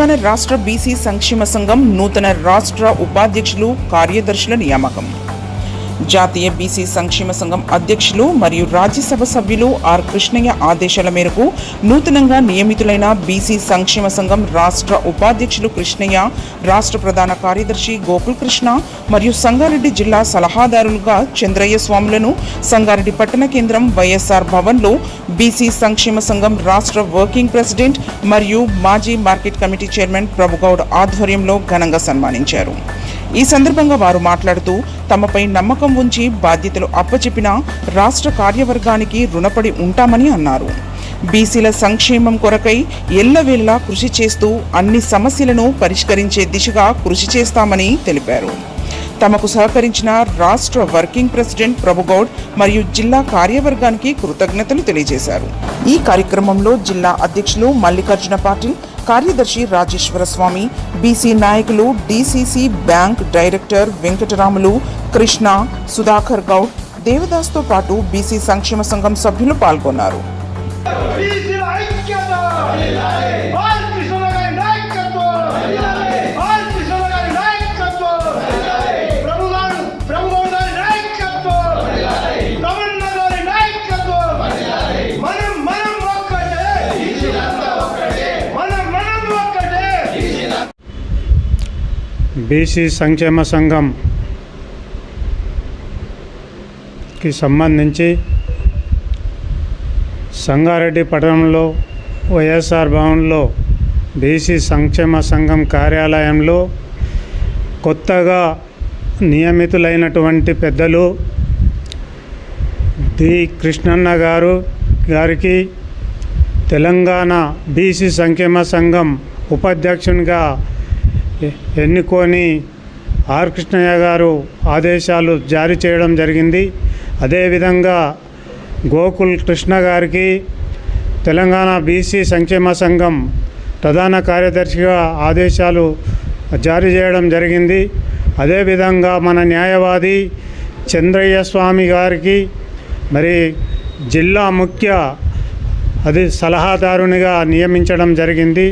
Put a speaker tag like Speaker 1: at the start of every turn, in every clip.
Speaker 1: తెలంగాణ రాష్ట్ర బీసీ సంక్షేమ సంఘం నూతన రాష్ట్ర ఉపాధ్యక్షులు కార్యదర్శుల నియామకం. జాతీయ బీసీ సంక్షేమ సంఘం అధ్యక్షులు మరియు రాజ్యసభ సభ్యులు ఆర్ కృష్ణయ్య ఆదేశాల మేరకు నూతనంగా నియమితులైన బీసీ సంక్షేమ సంఘం రాష్ట్ర ఉపాధ్యక్షులు కృష్ణయ్య రాష్ట్ర ప్రధాన కార్యదర్శి గోకుల్ కృష్ణ మరియు సంగారెడ్డి జిల్లా సలహాదారులుగా చంద్రయ్య స్వాములను సంగారెడ్డి పట్టణ కేంద్రం వైఎస్ఆర్ భవన్లో బీసీ సంక్షేమ సంఘం రాష్ట్ర వర్కింగ్ ప్రెసిడెంట్ మరియు మాజీ మార్కెట్ కమిటీ చైర్మన్ ప్రభుగౌడ్ ఆధ్వర్యంలో ఘనంగా సన్మానించారు. ఈ సందర్భంగా వారు మాట్లాడుతూ తమపై నమ్మకం ఉంచి బాధ్యతలు అప్పచెప్పిన రాష్ట్ర కార్యవర్గానికి రుణపడి ఉంటామని అన్నారు. బీసీల సంక్షేమం కొరకై ఎల్లవేళలా కృషి చేస్తూ అన్ని సమస్యలను పరిష్కరించే దిశగా కృషి చేస్తామని తెలిపారు. తమకు సహకరించిన రాష్ట్ర వర్కింగ్ ప్రెసిడెంట్ ప్రభుగౌడ్ మరియు జిల్లా కార్యవర్గానికి కృతజ్ఞతలు తెలియజేశారు. ఈ కార్యక్రమంలో జిల్లా అధ్యక్షులు మల్లికార్జున పాటిల్ కార్యదర్శి రాజేశ్వర స్వామి బీసీ నాయకులు DCC bank director Venkataramulu Krishna Sudhakar Goud దేవదాస్తో పాటు బీసీ సంక్షేమ సంఘం సభ్యులు పాల్గొన్నారు.
Speaker 2: బీసీ సంక్షేమ సంఘంకి సంబంధించి సంగారెడ్డి పట్టణంలో వైఎస్ఆర్ భవన్లో బీసీ సంక్షేమ సంఘం కార్యాలయంలో కొత్తగా నియమితులైనటువంటి పెద్దలు డి కృష్ణన్న గారు గారికి తెలంగాణ బీసీ సంక్షేమ సంఘం ఉపాధ్యక్షునిగా ఎన్నుకొని ఆర్. కృష్ణయ్య గారు ఆదేశాలు జారీ చేయడం జరిగింది. అదేవిధంగా గోకుల్ కృష్ణ గారికి తెలంగాణ బీసీ సంక్షేమ సంఘం ప్రధాన కార్యదర్శిగా ఆదేశాలు జారీ చేయడం జరిగింది. అదేవిధంగా మన న్యాయవాది చంద్రయ్య స్వామి గారికి మరి జిల్లా ముఖ్య అది సలహాదారునిగా నియమించడం జరిగింది.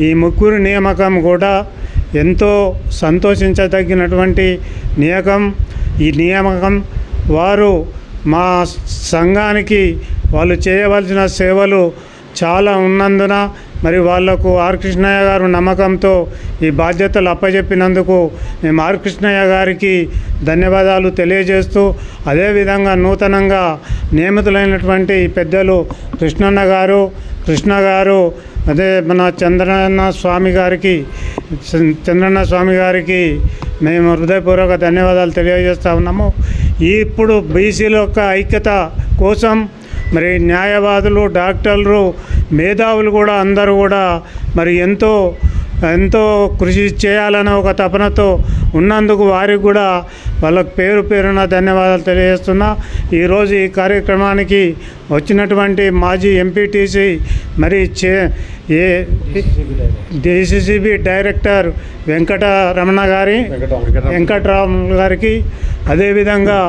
Speaker 2: ఈ ముగ్గురు నియామకం కూడా ఎంతో సంతోషించదగినటువంటి నియకం ఈ నియామకం. వారు మా సంఘానికి వాళ్ళు చేయవలసిన సేవలు చాలా ఉన్నందున మరి వాళ్ళకు ఆర్ కృష్ణయ్య గారు నమ్మకంతో ఈ బాధ్యతలు అప్పచెప్పినందుకు మేము ఆర్ కృష్ణయ్య గారికి ధన్యవాదాలు తెలియజేస్తూ అదేవిధంగా నూతనంగా నియమితులైనటువంటి పెద్దలు కృష్ణన్న గారు కృష్ణ గారు అదే మన చంద్రన్న స్వామి గారికి చంద్రన్న స్వామి గారికి మేము హృదయపూర్వక ధన్యవాదాలు తెలియజేస్తూ ఉన్నాము. ఇప్పుడు బీసీల యొక్క ఐక్యత కోసం మరి న్యాయవాదులు డాక్టర్లు మేధావులు కూడా అందరూ కూడా మరి ఎంతో ఎంతో కృషి చేయాలనే ఒక తపనతో ఉన్నందుకు వారికి కూడా వాళ్ళకు పేరు పేరున ధన్యవాదాలు తెలియజేస్తున్నా. ఈరోజు ఈ కార్యక్రమానికి వచ్చినటువంటి మాజీ ఎంపీటీసీ మరి చే ఏ డిసిసిబి డైరెక్టర్ వెంకటరమణ గారి వెంకటరామ గారికి అదేవిధంగా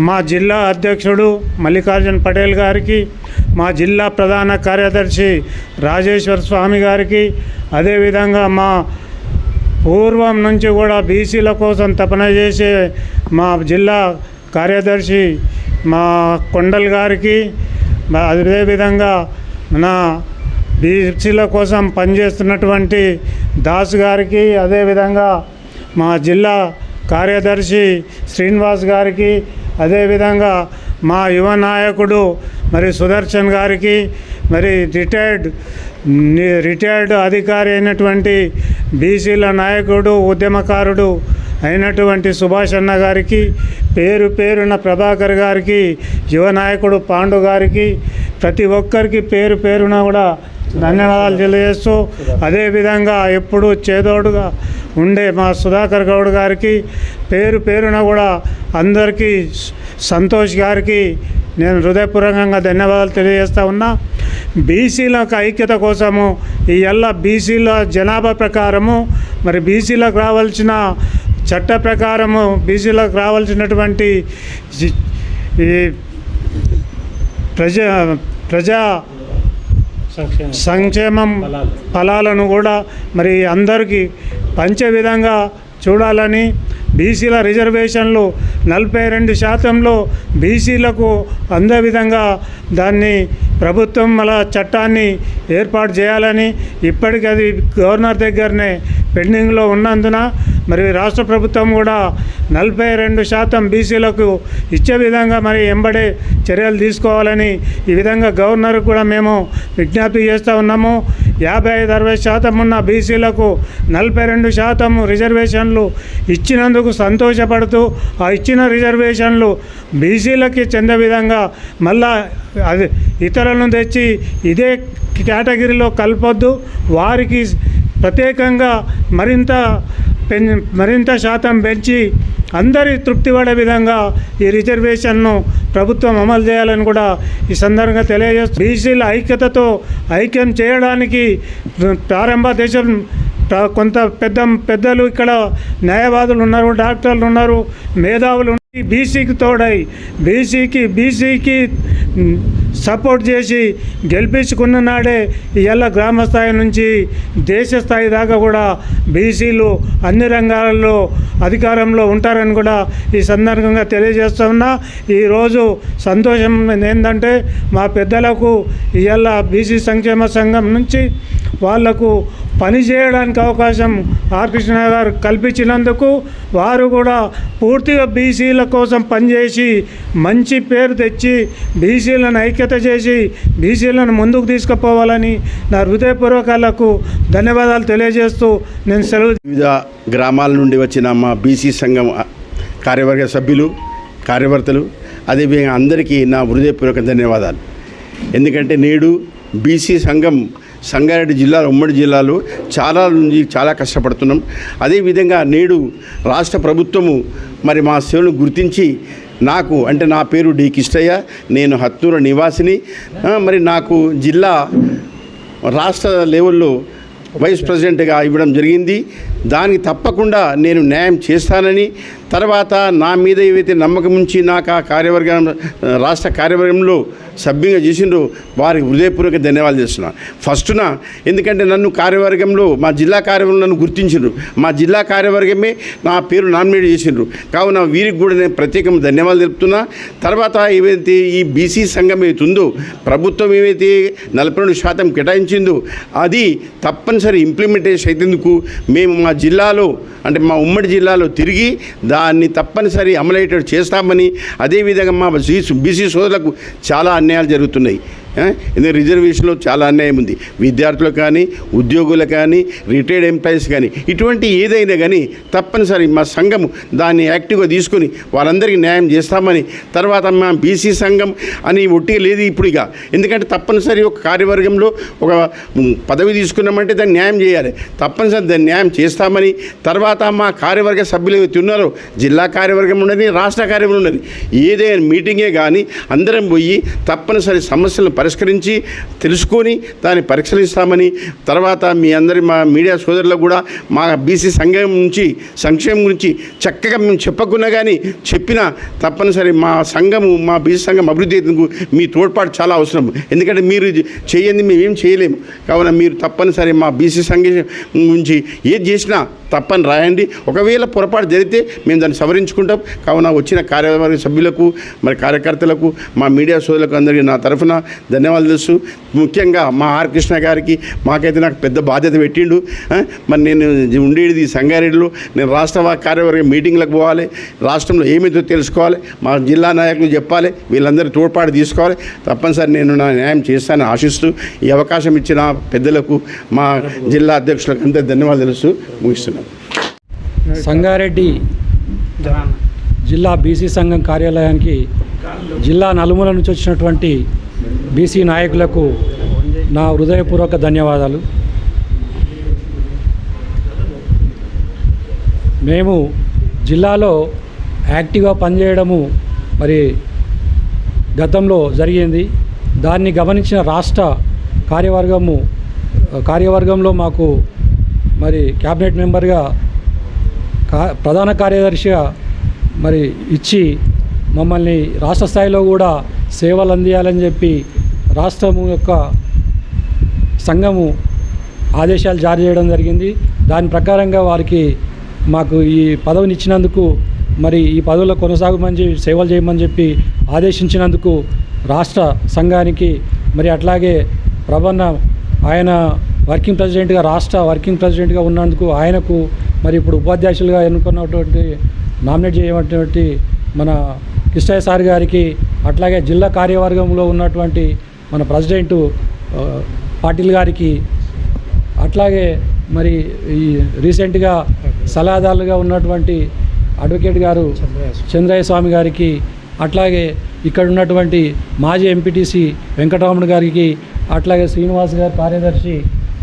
Speaker 2: మా జిల్లా అధ్యక్షుడు మల్లికార్జున్ పటేల్ గారికి మా జిల్లా ప్రధాన కార్యదర్శి రాజేశ్వర స్వామి గారికి అదేవిధంగా మా పూర్వం నుంచి కూడా బీసీల కోసం తపన చేసే మా జిల్లా కార్యదర్శి మా కొండల్ గారికి అదేవిధంగా నా బీసీల కోసం పనిచేస్తున్నటువంటి దాస్ గారికి అదేవిధంగా మా జిల్లా కార్యదర్శి శ్రీనివాస్ గారికి అదేవిధంగా మా యువ నాయకుడు మరి సుదర్శన్ గారికి మరి రిటైర్డ్ రిటైర్డ్ అధికారి అయినటువంటి బీసీల నాయకుడు ఉద్యమకారుడు అయినటువంటి సుభాష్ అన్న గారికి పేరు పేరున ప్రభాకర్ గారికి యువ నాయకుడు పాండు గారికి ప్రతి ఒక్కరికి పేరు పేరున కూడా ధన్యవాదాలు తెలియజేస్తూ అదేవిధంగా ఎప్పుడూ చేదోడుగా ఉండే మా సుధాకర్ గౌడ్ గారికి పేరు పేరున కూడా అందరికీ సంతోష్ గారికి నేను హృదయపూర్వకంగా ధన్యవాదాలు తెలియజేస్తా ఉన్నా. బీసీల యొక్క ఐక్యత కోసము ఈ ఎల్ల బీసీల జనాభా ప్రకారము మరి బీసీలకు రావాల్సిన చట్ట ప్రకారము బీసీలకు రావాల్సినటువంటి ప్రజా ప్రజా సంక్షేమం ఫలాలను కూడా మరి అందరికీ పంచే విధంగా చూడాలని బీసీల రిజర్వేషన్లు నలభై రెండు శాతంలో బీసీలకు అందే విధంగా దాన్ని ప్రభుత్వం అలా చట్టాన్ని ఏర్పాటు చేయాలని ఇప్పటికీ అది గవర్నర్ దగ్గరనే పెండింగ్లో ఉన్నందున మరి రాష్ట్ర ప్రభుత్వం కూడా నలభై రెండు శాతం బీసీలకు ఇచ్చే విధంగా మరి ఎంబడే చర్యలు తీసుకోవాలని ఈ విధంగా గవర్నర్ కూడా మేము విజ్ఞప్తి చేస్తూ ఉన్నాము. యాభై ఐదు అరవై శాతం ఉన్న బీసీలకు నలభై రెండు శాతం రిజర్వేషన్లు ఇచ్చినందుకు సంతోషపడుతూ ఆ ఇచ్చిన రిజర్వేషన్లు బీసీలకి చెందే విధంగా మళ్ళా అది ఇతరులను తెచ్చి ఇదే కేటగిరీలో కలపొద్దు. వారికి ప్రత్యేకంగా మరింత మరింత శాతం పెంచి అందరి తృప్తి పడే విధంగా ఈ రిజర్వేషన్ను ప్రభుత్వం అమలు చేయాలని కూడా ఈ సందర్భంగా తెలియజేస్తూ బీసీల ఐక్యతతో ఐక్యం చేయడానికి ప్రారంభ దేశం కొంత పెద్ద పెద్దలు ఇక్కడ న్యాయవాదులు ఉన్నారు డాక్టర్లు ఉన్నారు మేధావులు బీసీకి తోడై బీసీకి బీసీకి సపోర్ట్ చేసి గెలిపించుకున్న నాడే ఇవాళ గ్రామ స్థాయి నుంచి దేశ స్థాయి దాకా కూడా బీసీలు అన్ని రంగాలలో అధికారంలో ఉంటారని కూడా ఈ సందర్భంగా తెలియజేస్తున్నా ఈరోజు సంతోషం ఏంటంటే మా పెద్దలకు ఇవాళ బీసీ సంక్షేమ సంఘం నుంచి వాళ్ళకు పని చేయడానికి అవకాశం ఆర్ కృష్ణ గారు కల్పించినందుకు వారు కూడా పూర్తిగా బీసీల కోసం పనిచేసి మంచి పేరు తెచ్చి బీసీలను ఐక్యత చేసి బీసీలను ముందుకు తీసుకుపోవాలని నా హృదయపూర్వకాలకు ధన్యవాదాలు తెలియజేస్తూ నేను సెలవు
Speaker 3: వివిధ గ్రామాల నుండి వచ్చిన మా బీసీ సంఘం కార్యవర్గ సభ్యులు కార్యకర్తలు అదేవిధంగా అందరికీ నా హృదయపూర్వక ధన్యవాదాలు. ఎందుకంటే నేడు బీసీ సంఘం సంగారెడ్డి జిల్లాలో ఉమ్మడి జిల్లాలో చాలా నుంచి చాలా కష్టపడుతున్నాం. అదేవిధంగా నేడు రాష్ట్ర ప్రభుత్వము మరి మా సేవను గుర్తించి నాకు అంటే నా పేరు డి కిష్టయ్య నేను హత్తూరు నివాసిని. మరి నాకు జిల్లా రాష్ట్ర లెవెల్లో వైస్ ప్రెసిడెంట్గా ఇవ్వడం జరిగింది. దానికి తప్పకుండా నేను న్యాయం చేస్తానని తర్వాత నా మీద ఏవైతే నమ్మకం ఉంచి నాకు ఆ కార్యవర్గం రాష్ట్ర కార్యవర్గంలో సభ్యంగా చేసిండ్రు. వారికి హృదయపూర్వక ధన్యవాదాలు చేస్తున్నాను ఫస్ట్న ఎందుకంటే నన్ను కార్యవర్గంలో మా జిల్లా కార్యవర్గం నన్ను గుర్తించిండ్రు. మా జిల్లా కార్యవర్గమే నా పేరు నామినేట్ చేసిండ్రు. కావున వీరికి కూడా నేను ప్రత్యేకంగా ధన్యవాదాలు తెలుపుతున్నా. తర్వాత ఏవైతే ఈ బీసీ సంఘం ఏదైతుందో ఉందో ప్రభుత్వం ఏవైతే నలభై రెండు శాతం కేటాయించిందో అది తప్పనిసరి ఇంప్లిమెంటేషన్ అయితేందుకు మేము మా జిల్లాలో అంటే మా ఉమ్మడి జిల్లాలో తిరిగి దాన్ని తప్పనిసరి అమలయ్యేటట్టు చేస్తామని అదేవిధంగా మా బీసీ సోదరులకు చాలా అన్యాయాలు జరుగుతున్నాయి. ఎందుకంటే రిజర్వేషన్లో చాలా అన్యాయం ఉంది. విద్యార్థులకు కానీ ఉద్యోగులకు కానీ రిటైర్డ్ ఎంప్లాయీస్ కానీ ఇటువంటి ఏదైనా కానీ తప్పనిసరి మా సంఘం దాన్ని యాక్టివ్గా తీసుకొని వాళ్ళందరికీ న్యాయం చేస్తామని తర్వాత మా బీసీ సంఘం అని ఒట్టి లేదు ఇప్పుడు ఇక. ఎందుకంటే తప్పనిసరి ఒక కార్యవర్గంలో ఒక పదవి తీసుకున్నామంటే దాన్ని న్యాయం చేయాలి. తప్పనిసరి దాన్ని న్యాయం చేస్తామని తర్వాత మా కార్యవర్గ సభ్యులు ఏవైతే ఉన్నారో జిల్లా కార్యవర్గం ఉన్నది రాష్ట్ర కార్యవర్గం ఉన్నది ఏదైనా మీటింగే కానీ అందరం పోయి తప్పనిసరి సమస్యలను పరిష్కరించి తెలుసుకొని దాన్ని పరిష్కరిస్తామని తర్వాత మీ అందరి మా మీడియా సోదరులకు కూడా మా బీసీ సంఘం నుంచి సంక్షేమం గురించి చక్కగా మేము చెప్పకున్నా కానీ చెప్పినా తప్పనిసరి మా సంఘము మా బీసీ సంఘం అభివృద్ధి అయ్యేందుకు మీ తోడ్పాటు చాలా అవసరం. ఎందుకంటే మీరు ఇది చేయండి మేమేం చేయలేము. కావున మీరు తప్పనిసరి మా బీసీ సంఘం నుంచి ఏది చేసినా తప్పని రాయండి. ఒకవేళ పొరపాటు జరిగితే మేము దాన్ని సవరించుకుంటాం. కావున వచ్చిన కార్యవర్గ సభ్యులకు మరి కార్యకర్తలకు మా మీడియా సోదరులకు అందరికీ నా తరఫున ధన్యవాదాలు తెలుసు. ముఖ్యంగా మా ఆర్ కృష్ణ గారికి మాకైతే నాకు పెద్ద బాధ్యత పెట్టిండు. మరి నేను ఉండేది సంగారెడ్డిలో. నేను రాష్ట్ర కార్యవర్గ మీటింగ్లకు పోవాలి. రాష్ట్రంలో ఏమైతే తెలుసుకోవాలి మా జిల్లా నాయకులు చెప్పాలి వీళ్ళందరూ తోడ్పాటు తీసుకోవాలి. తప్పనిసరి నేను నా న్యాయం చేస్తానని ఆశిస్తూ ఈ అవకాశం ఇచ్చిన పెద్దలకు మా జిల్లా అధ్యక్షులకు అంతే ధన్యవాదాలు తెలుసు ముగిస్తున్నాను.
Speaker 4: సంగారెడ్డి జిల్లా బీసీ సంఘం కార్యాలయానికి జిల్లా నలుమూల నుంచి వచ్చినటువంటి బీసీ నాయకులకు నా హృదయపూర్వక ధన్యవాదాలు. మేము జిల్లాలో యాక్టివ్గా పనిచేయడము మరి గతంలో జరిగింది. దాన్ని గమనించిన రాష్ట్ర కార్యవర్గము కార్యవర్గంలో మాకు మరి క్యాబినెట్ మెంబర్గా కా ప్రధాన కార్యదర్శిగా మరి ఇచ్చి మమ్మల్ని రాష్ట్ర స్థాయిలో కూడా సేవలు అందియాలని చెప్పి రాష్ట్రము యొక్క సంఘము ఆదేశాలు జారీ చేయడం జరిగింది. దాని ప్రకారంగా వారికి మాకు ఈ పదవిని ఇచ్చినందుకు మరి ఈ పదవిలో కొనసాగమని చెప్పి సేవలు చేయమని చెప్పి ఆదేశించినందుకు రాష్ట్ర సంఘానికి మరి అట్లాగే ప్రభన్న ఆయన వర్కింగ్ ప్రెసిడెంట్గా రాష్ట్ర వర్కింగ్ ప్రెసిడెంట్గా ఉన్నందుకు ఆయనకు మరి ఇప్పుడు ఉపాధ్యక్షులుగా ఎన్నుకున్నటువంటి నామినేట్ చేయబడినటువంటి మన కృష్ణయ్య సార్ గారికి అట్లాగే జిల్లా కార్యవర్గంలో ఉన్నటువంటి మన ప్రెసిడెంటు పాటిల్ గారికి అట్లాగే మరి ఈ రీసెంట్గా సలహాదారులుగా ఉన్నటువంటి అడ్వకేట్ గారు చంద్రయ్య స్వామి గారికి అట్లాగే ఇక్కడ ఉన్నటువంటి మాజీ ఎంపీటీసీ వెంకటరమణ గారికి అట్లాగే శ్రీనివాస్ గారు కార్యదర్శి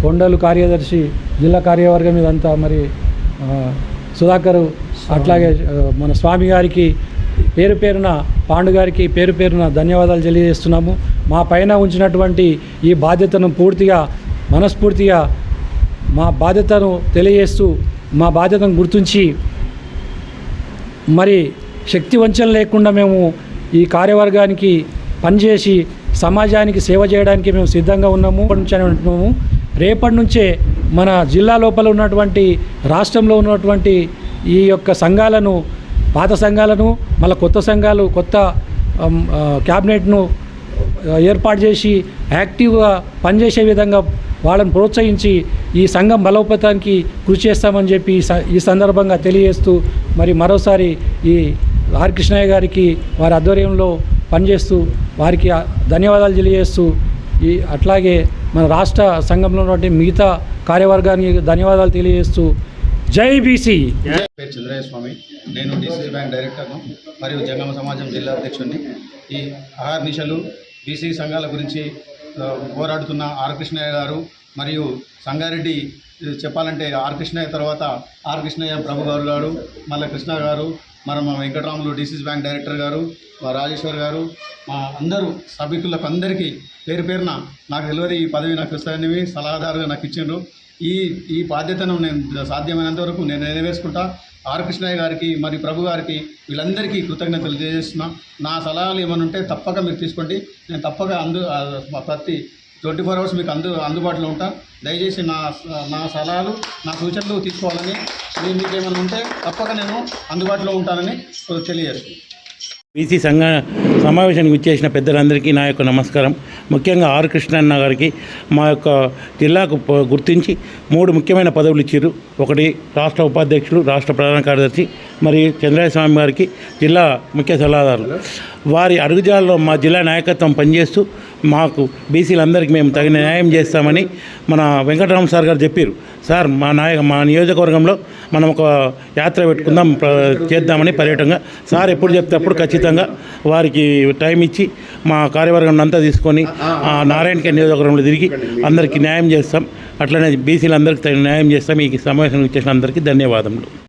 Speaker 4: కొండలు కార్యదర్శి జిల్లా కార్యవర్గం ఇదంతా మరి సుధాకరు సుధాకర్ అట్లాగే మన స్వామి గారికి పేరు పేరున పాండుగారికి పేరు పేరున ధన్యవాదాలు తెలియజేస్తున్నాము. మా పైన ఉంచినటువంటి ఈ బాధ్యతను పూర్తిగా మనస్ఫూర్తిగా మా బాధ్యతను తెలియజేస్తూ మా బాధ్యతను గుర్తించి మరి శక్తి వంచన లేకుండా మేము ఈ కార్యవర్గానికి పనిచేసి సమాజానికి సేవ చేయడానికి మేము సిద్ధంగా ఉన్నాము. నుంచి అని రేపటి నుంచే మన జిల్లా లోపల ఉన్నటువంటి రాష్ట్రంలో ఉన్నటువంటి ఈ యొక్క సంఘాలను పాత సంఘాలను మళ్ళీ కొత్త సంఘాలు కొత్త క్యాబినెట్ను ఏర్పాటు చేసి యాక్టివ్గా పనిచేసే విధంగా వాళ్ళని ప్రోత్సహించి ఈ సంఘం బలోపేతానికి కృషి చేస్తామని చెప్పి ఈ స- ఈ సందర్భంగా తెలియజేస్తూ మరి మరోసారి ఈ ఆర్ కృష్ణయ్య గారికి వారి ఆధ్వర్యంలో పనిచేస్తూ వారికి ధన్యవాదాలు తెలియజేస్తూ ఈ అట్లాగే మన రాష్ట్ర సంఘంలో ఉన్నటువంటి మిగతా కార్యవర్గానికి ధన్యవాదాలు తెలియజేస్తూ జై బీసీ.
Speaker 5: పేరు చంద్రయ్య స్వామి నేను డీసీ బ్యాంక్ డైరెక్టర్ను మరియు జంగమ సమాజం జిల్లా అధ్యక్షుడిని. ఈ ఆహార నిశలు బీసీ సంఘాల గురించి పోరాడుతున్న ఆర్ కృష్ణయ్య గారు మరియు సంగారెడ్డి చెప్పాలంటే ఆర్ కృష్ణయ్య తర్వాత ఆర్ కృష్ణయ్య ప్రభు గారు గారు మళ్ళీ కృష్ణ గారు మరి మా వెంకటరాములు డిసిసి బ్యాంక్ డైరెక్టర్ గారు మా రాజేశ్వర్ గారు మా అందరూ సభికులకు అందరికీ పేరు పేరున నాకు తెలియదు ఈ పదవి నాకు ఇస్తానని సలహాదారుగా నాకు ఇచ్చిండ్రు. ఈ ఈ బాధ్యతను నేను సాధ్యమైనంత వరకు నేను నెరవేర్చుకుంటా. ఆర్ కృష్ణయ్య గారికి మరి ప్రభు గారికి వీళ్ళందరికీ కృతజ్ఞతలు తెలియజేస్తున్నా. నా సలహాలు ఏమైనా ఉంటే తప్పక మీరు తీసుకోండి. నేను తప్పక అందు ప్రతి ట్వంటీ ఫోర్ అవర్స్ మీకు అందు అందుబాటులో ఉంటా. దయచేసి నా నా సలహాలు నా సూచనలు తీసుకోవాలని మీ మీకు ఏమైనా ఉంటే తప్పక నేను అందుబాటులో ఉంటానని తెలియజేస్తున్నాను.
Speaker 6: బీసీ సంఘ సమావేశానికి వచ్చేసిన పెద్దలందరికీ నా యొక్క నమస్కారం. ముఖ్యంగా ఆర్ కృష్ణన్న గారికి మా యొక్క జిల్లాకు గుర్తించి మూడు ముఖ్యమైన పదవులు ఇచ్చారు ఒకటి రాష్ట్ర ఉపాధ్యక్షులు రాష్ట్ర ప్రధాన కార్యదర్శి మరియు చంద్రయ్య స్వామి గారికి జిల్లా ముఖ్య సలహాదారులు వారి అడుగుజాలలో మా జిల్లా నాయకత్వం పనిచేస్తూ మాకు బీసీలందరికీ మేము తగిన న్యాయం చేస్తామని మన వెంకటరామ సార్ గారు చెప్పారు సార్ మా నాయక మా నియోజకవర్గంలో మనం ఒక యాత్ర పెట్టుకుందాం చేద్దామని పర్యటనగా సార్ ఎప్పుడు చెప్తే అప్పుడు ఖచ్చితంగా వారికి టైం ఇచ్చి మా కార్యవర్గం అంతా తీసుకొని ఆ నారాయణకే నియోజకవర్గంలో తిరిగి అందరికీ న్యాయం చేస్తాం. అట్లనే బీసీలందరికీ తగిన న్యాయం చేస్తాం. ఈ సమావేశం ఇచ్చేసిన అందరికీ ధన్యవాదములు.